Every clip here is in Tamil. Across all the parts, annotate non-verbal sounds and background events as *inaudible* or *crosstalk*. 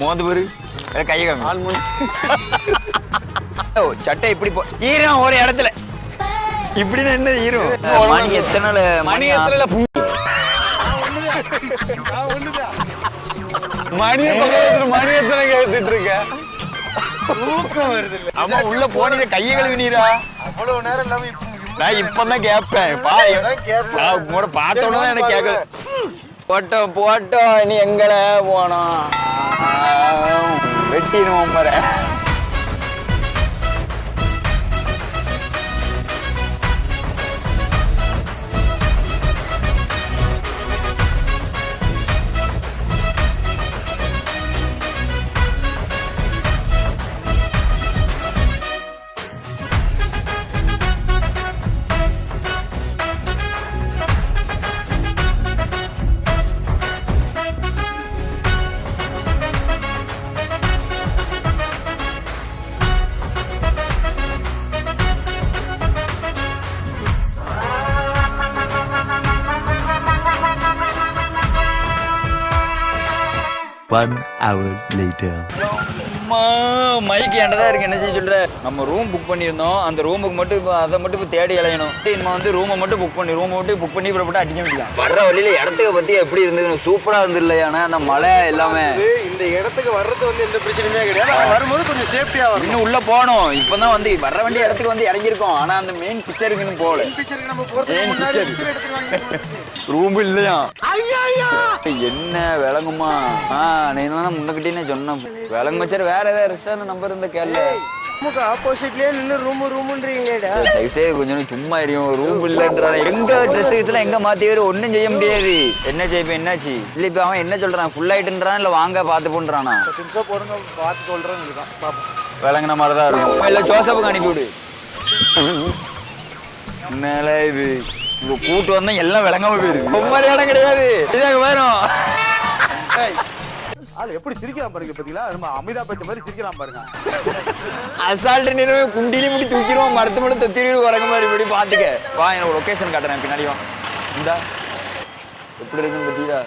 மோந்து பாரு? கையை காமி *laughs* சட்டை இப்படி போ ஈரம் ஒரு இடத்துல. இப்படின்னு என்ன ஈரம்? மணி எத்தனை மணி எத்தனை மணி பக்கத்துல மணி எத்தனை கேட்டுட்டு இருக்க? அம்மா உள்ள போனீங்க கையை கழுவினீரா? அவ்வளவு நேரம் இல்லாம இப்ப நான் இப்பதான் கேட்பேன். பார்த்த உடனே எனக்கு கேட்கல. போட்டோம் போட்டோம் இனி எங்களை போனோம். வெட்டிடுவோம் பாரு. One hour later. அம்மா மைக் என்கிட்ட இருக்கு. என்ன செய்ய சொல்ற? நம்ம ரூம் புக் பண்ணியிருந்தோம். அந்த ரூமுக்கு மட்டும் இப்போ அதை மட்டும் இப்போ தேடி இளையணும் நம்ம வந்து ரூமை மட்டும் புக் பண்ணி ரூமை மட்டும் புக் பண்ணி இப்போ போட்டு அடிக்க முடியலாம் வர்ற வழியில இடத்துக்கு பத்தி எப்படி இருந்தது சூப்பரா இருந்து இல்லையானா அந்த மழை எல்லாமே. இந்த இடத்துக்கு வர்றது வந்து எந்த பிரச்சனையுமே கிடையாது. வரும்போது கொஞ்சம் சேஃப்டியா வரணும். இன்னும் உள்ள போனோம் இப்பதான் வந்து வர வேண்டிய இடத்துக்கு வந்து இறங்கியிருக்கோம். ஆனா அந்த மெயின் பிக்சருக்கு இன்னும் போகல. ரூம் இல்லையா? என்ன விளங்குமா? ஆ நீ தான் முன்னக்கிட்டே சொன்னேன் விளங்கு வச்சாரு வேற ஏதாவது ரெஸ்டாரண்ட் நம்பர் இருந்தா கேள்ல நமக்கு ஆப்போசிட்லயே நின்னு ரூம் ரூம்ன்றீங்களேடா தயவுசெய்து கொஞ்சம் சும்மா எரியும் ரூம் இல்லைன்றான். எங்க ட்ரெஸ் எல்லாம் எங்க மாத்தி வேறு ஒன்றும் செய்ய முடியாது. என்ன செய்ய என்னாச்சு? இல்ல இப்ப அவன் என்ன சொல்றான்? ஃபுல் ஆயிட்டுன்றான் இல்ல வாங்க பார்த்து போன்றானா? சிம்சா போடுங்க பார்த்து சொல்றேன் பாப்போம். விளங்குன மாதிரி தான் இருக்கும் இல்ல ஜோசப்புக்கு அனுப்பி விடு. மேல இது கூட்டு வந்தா எல்லாம் விளங்காம போயிருக்கு. ஒவ்வொரு இடம் கிடையாது. இதாங்க வரும் ஆள் எப்படி சிரிக்கிறான் பாருங்க பாத்தீங்களா? நம்ம அமிதாப் பச்சன் மாதிரி சிரிக்கிறான் பாருங்க. அசால்ட் நிறுவ குண்டிலி முடி தூக்கிடுவோம் மரத்து மட்டும் தொத்திரிடு உறங்க மாதிரி இப்படி பாத்துக்க. வா எனக்கு லொகேஷன் காட்டுறேன் பின்னாடி வா. இந்தா எப்படி இருக்குன்னு பத்தியா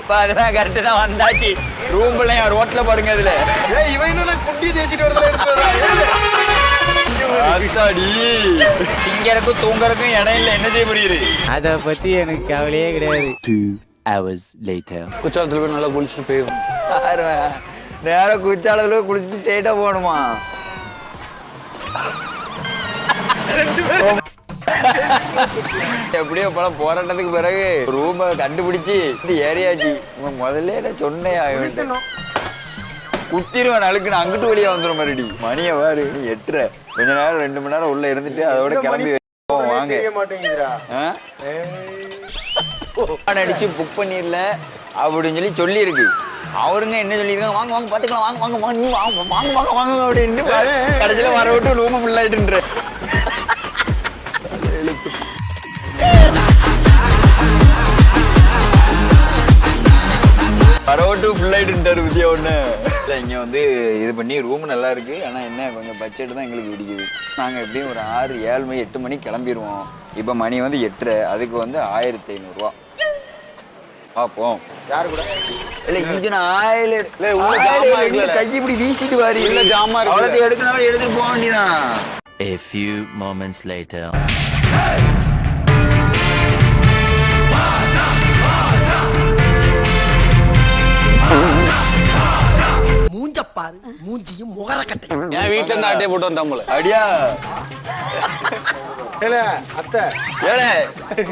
இப்ப அதெல்லாம் கரெக்டு தான் வந்தாச்சு. ரூம்ல ரோட்ல பாருங்க அதுல ஏய் இவன் குட்டி தேசிட்டு வரதுல ஆத்தாடி திங்கறக்கும் தூங்கறக்கும் இடம் இல்ல. என்ன செய்ய முடியுது? அதை பத்தி எனக்கு கவலையே கிடையாது. Two hours later. குற்றாலத்துல போய் நல்லா குளிச்சுட்டு போயிடும் நேரம் குச்சாலத்துல குளிச்சுட்டு ஸ்ட்ரெயிட்டா போகணுமா? எப்படியோ பல போராட்டத்துக்கு பிறகு ரூமை கண்டுபிடிச்சு ஏறியாச்சு முதல்ல சொன்னேன். குத்திருவேன் அழுக்கு நான் அங்கிட்டு வழியா வந்துடும் மறுபடி மணியை பாரு நீ எட்டுற. கொஞ்ச நேரம் ரெண்டு மணி நேரம் உள்ள இருந்துட்டு அதோட கிளம்பி வாங்க. அடிச்சு புக் பண்ணிடல அப்படின்னு சொல்லி சொல்லியிருக்கு. அவருங்க என்ன சொல்லியிருக்காங்க? வாங்க வாங்க பார்த்துக்கலாம். வாங்க வாங்க வாங்க வாங்க வாங்க வாங்க வாங்க அப்படின்னு கடைசியில் வர விட்டு ரூம ஃபுல் ஆயிட்டுன்ற. வர விட்டு ஃபுல் ஆயிட்டுன்றாரு வித்யா ஒன்று இல்லை இங்கே வந்து இது பண்ணி ரூம் நல்லா இருக்கு. ஆனால் என்ன கொஞ்சம் பட்ஜெட் தான் எங்களுக்கு பிடிக்குது. நாங்கள் எப்படியும் ஒரு ஆறு ஏழு மணி எட்டு மணி கிளம்பிடுவோம் இப்போ மணி வந்து எட்டரை அதுக்கு வந்து ஆயிரத்தி ஐநூறுரூவா பார்ப்போம் யாரு கூட? இல்ல இன்ஜின் ஆயில் இல்ல. கை இப்படி வீசிட்டு வாரி. உள்ள ஜாமா. அவ்வளோத்தையும் எடுக்கணும் எடுத்துட்டு போக வேண்டியதான் A few moments later. மூஞ்சப்பாரு மூஞ்சியும் முகரக்கட்டை. என் வீட்டுல இருந்து ஆட்டையை போட்டு வந்தான் போல. அடியா. இல்ல அத்தை. ஏழை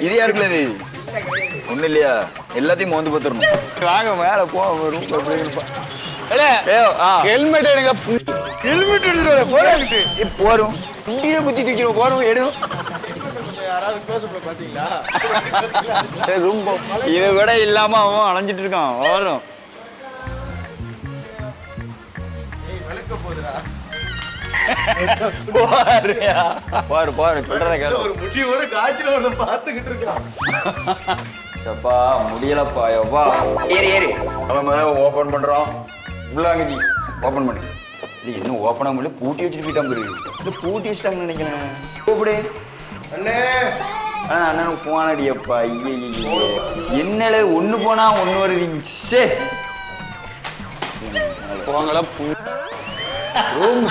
இது யாருக்குல இது? ஒண்ணும் இல்லையா? எல்லாத்தையும் மோந்து பார்த்துடணும். வாங்க மேல போ ரூம் ஹெல்மெட் எனக்கு ஹெல்மெட் எடுத்துட்டு போறாங்க போறோம் குண்டியில குத்தி தூக்கிறோம் போறோம் எடும் யாராவது க்ளோஸ் பாத்தீங்களா? ரூம் போ. இதை விட இல்லாம அவன் அலைஞ்சிட்டு இருக்கான். வரும். போறியா? பாரு பாரு சொல்றத கேளு. ஒரு முடி ஒரு காய்ச்சல ஒண்ணு பாத்துக்கிட்டு இருக்கான். அப்பா முடியலப்பா எப்பா ஏறி ஏறி. நம்ம ஓபன் பண்றோம். உள்ளாங்க நீ ஓபன் பண்ணு இல்லை இன்னும் ஓப்பனாக முடியல? பூட்டி வச்சுட்டு இல்லை பூட்டி வச்சுட்டாங்கன்னு நினைக்கிறேன் கூப்பிடு. அண்ணே. ஆனா அண்ணனுக்கு போன் அடியப்பா ஐயே என்னல ஒண்ணு போனா ஒண்ணு வருது போங்களா ரூம்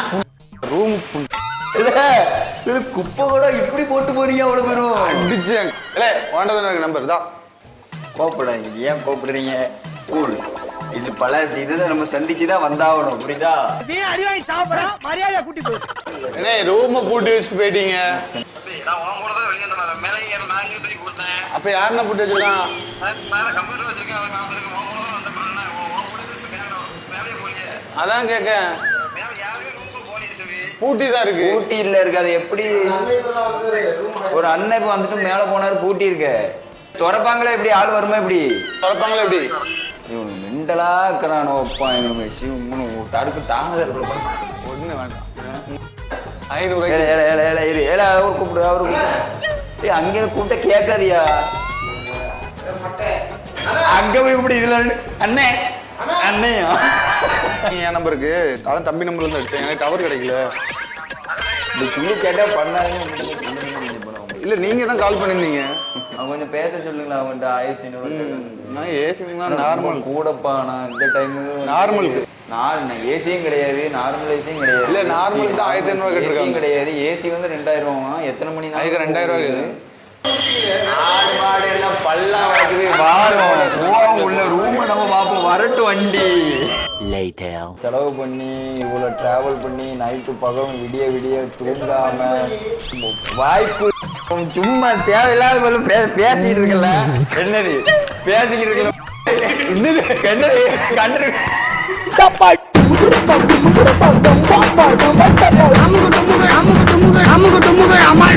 ரூம் இது குப்பை கூட இப்படி போட்டு போறீங்க அவ்வளவு பேரும். அடிச்சேன். இல்லை வாண்டது எனக்கு நம்பர் தான் கோப்படாங்க ஏன் கோப்படுறீங்க கூல் இது பல இதுதான் நம்ம சந்திச்சுதான் வந்தாகணும். புரியுதா? நீ அடிவாங்கி சாப்பிடா மரியாதையா கூட்டி போ. அண்ணே ரூமை பூட்டி வச்சுட்டு போயிட்டீங்க. தான் அப்ப யாருன்னா பூட்டி வச்சிருக்கான்? தான் அதான் கேட்க பூட்டி தான் இருக்கு. பூட்டியில் இருக்கு. அது எப்படி? ஒரு அண்ணன் இப்ப வந்துட்டு மேல போனாரு பூட்டி இருக்க. திறப்பாங்களா எப்படி? ஆள் வருமா எப்படி? திறப்பாங்களா எப்படி? இவனு மெண்டலா இருக்கிறானோ அப்பா எங்களுக்கு தடுக்கு தாமதம் ஒண்ணு வேண்டாம். ஐநூறு ஏல ஏல ஏல ஏல இரு. ஏல அவர் கூப்பிடு அவர் கூப்பிடு. அங்கே கூப்பிட்ட கேட்காதியா? அங்க போய் கூப்பிடு இதுல நின்னு, அண்ணே. என் நம்பருக்கு. அதான் தம்பி நம்பர்ல இருந்து அடிச்சேன் எனக்கு டவர் கிடைக்கல. இந்த சொல்லி கேட்டா பண்ணாருன்னு இல்ல நீங்க தான் கால் பண்ணிருந்தீங்க அவன் கொஞ்சம் பேச சொல்லுங்களா அவன்கிட்ட ஆயிரத்தி ஐநூறு நான் ஏசிங்களா நார்மல் கூடப்பா நான் இந்த டைம் நார்மலுக்கு. நான் ஏசியும் கிடையாது நார்மல் ஏசியும் கிடையாது. இல்ல, நார்மலுக்கு தான் 1500 கேட்டிருக்காங்க. ஏசியும் கிடையாது ஏசி வந்து ரெண்டாயிரம் ரூபா எத்தனை மணி அதுக்கு 2000 ரூபா இருக்குது. ஆடு மாடு எல்லாம் பல்லா வளர்க்குது வாரம் போவோம் உள்ள ரூம் நம்ம பார்ப்போம் வரட்டு வண்டி Later. செலவு பண்ணி இவ்வளோ டிராவல் பண்ணி நைட்டு பகலும் விடிய விடிய தூங்காம வாய்ப்பு சும்மா தேவையில்லாத போல பே பேசிக்கிட்டு இருக்கல என்னது பேசிக்கிட்டு இருக்கல என்னது என்னது கண்டு அமுகு டுமுகு அமால் டுமால்